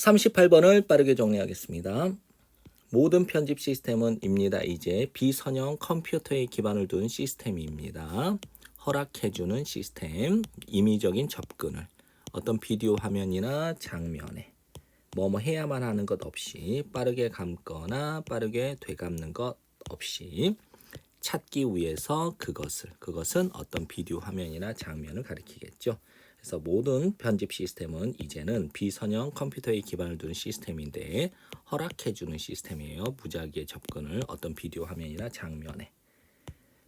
38번을 빠르게 정리하겠습니다. 모든 편집 시스템은 입니다. 이제 비선형 컴퓨터에 기반을 둔 시스템입니다. 허락해주는 시스템, 임의적인 접근을 어떤 비디오 화면이나 장면에 뭐뭐 해야만 하는 것 없이 빠르게 감거나 빠르게 되감는 것 없이 찾기 위해서 그것을 그것은 어떤 비디오 화면이나 장면을 가리키겠죠. 그래서 모든 편집 시스템은 이제는 비선형 컴퓨터에 기반을 두는 시스템인데 허락해주는 시스템이에요. 무작위의 접근을 어떤 비디오 화면이나 장면에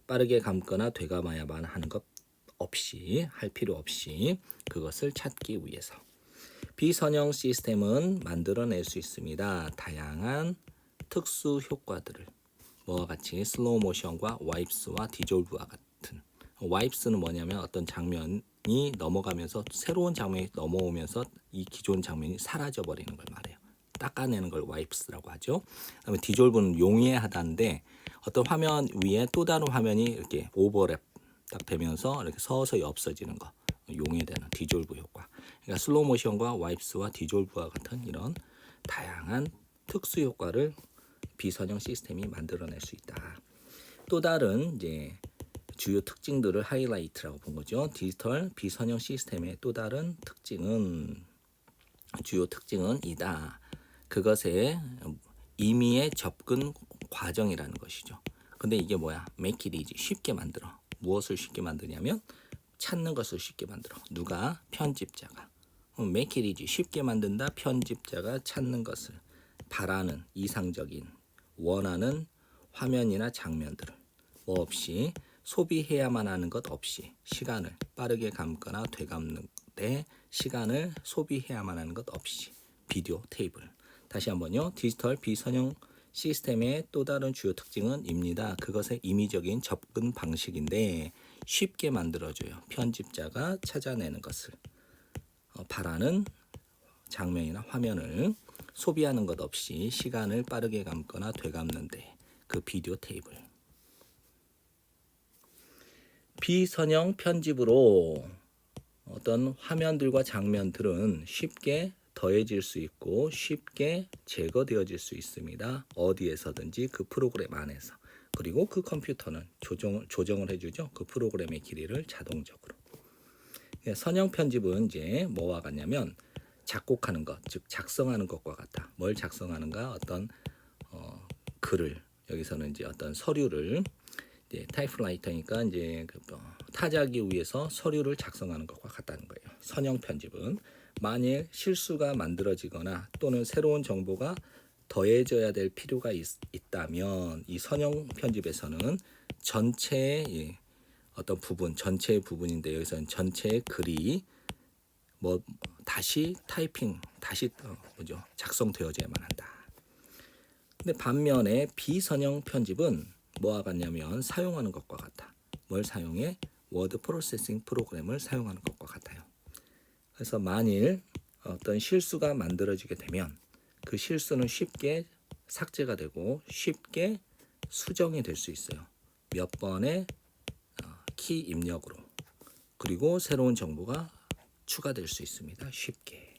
빠르게 감거나 되감아야만 하는 것 없이 할 필요 없이 그것을 찾기 위해서 비선형 시스템은 만들어낼 수 있습니다. 다양한 특수 효과들을 뭐와 같이 슬로우 모션과 와이프스와 디졸브와 같은 와이프스는 뭐냐면 어떤 장면 이 넘어가면서 새로운 장면이 넘어오면서 이 기존 장면이 사라져 버리는 걸 말해요. 닦아내는 걸 와이프스라고 하죠. 그다음에 디졸브는 용해하다인데 어떤 화면 위에 또 다른 화면이 이렇게 오버랩 딱 되면서 이렇게 서서히 없어지는 거 용해되는 디졸브 효과. 그러니까 슬로우 모션과 와이프스와 디졸브와 같은 이런 다양한 특수 효과를 비선형 시스템이 만들어낼 수 있다. 또 다른 이제 주요 특징들을 하이라이트라고 본 거죠. 디지털 비선형 시스템의 또 다른 특징은 주요 특징은 이다. 그것의 임의의 접근 과정이라는 것이죠. 근데 이게 뭐야? easy. 쉽게 만들어. 무엇을 쉽게 만드냐면 찾는 것을 쉽게 만들어. 누가? 편집자가. 어, it easy. 쉽게 만든다. 편집자가 찾는 것을 바라는 이상적인 원하는 화면이나 장면들을 뭐 없이 소비해야만 하는 것 없이 시간을 빠르게 감거나 되감는 데 시간을 소비해야만 하는 것 없이 비디오 테이블 다시 한번요 디지털 비선형 시스템의 또 다른 주요 특징은 입니다. 그것의 임의적인 접근 방식인데 쉽게 만들어줘요. 편집자가 찾아내는 것을 어, 바라는 장면이나 화면을 소비하는 것 없이 시간을 빠르게 감거나 되감는데 그 비디오 테이블 비선형 편집으로 어떤 화면들과 장면들은 쉽게 더해질 수 있고 쉽게 제거되어질 수 있습니다. 어디에서든지 그 프로그램 안에서 그리고 그 컴퓨터는 조정, 조정을 해주죠. 그 프로그램의 길이를 자동적으로. 예, 선형 편집은 이제 뭐와 같냐면 작곡하는 것, 즉 작성하는 것과 같다. 뭘 작성하는가? 어떤 어, 글을 여기서는 이제 어떤 서류를 이제 타이프라이터니까 이제 그 어, 타자기 위해서 서류를 작성하는 것과 같다는 거예요. 선형 편집은 만일 실수가 만들어지거나 또는 새로운 정보가 더해져야 될 필요가 있, 있다면 이 선형 편집에서는 전체의 예, 어떤 부분, 전체의 부분인데 여기서는 전체의 글이 뭐 다시 타이핑, 다시 어, 뭐죠 작성되어져야만 한다. 근데 반면에 비선형 편집은 뭐와 같냐면 사용하는 것과 같다. 뭘 사용해? 워드 프로세싱 프로그램을 사용하는 것과 같아요. 그래서 만일 어떤 실수가 만들어지게 되면 그 실수는 쉽게 삭제가 되고 쉽게 수정이 될 수 있어요. 몇 번의 어, 키 입력으로 그리고 새로운 정보가 추가될 수 있습니다. 쉽게.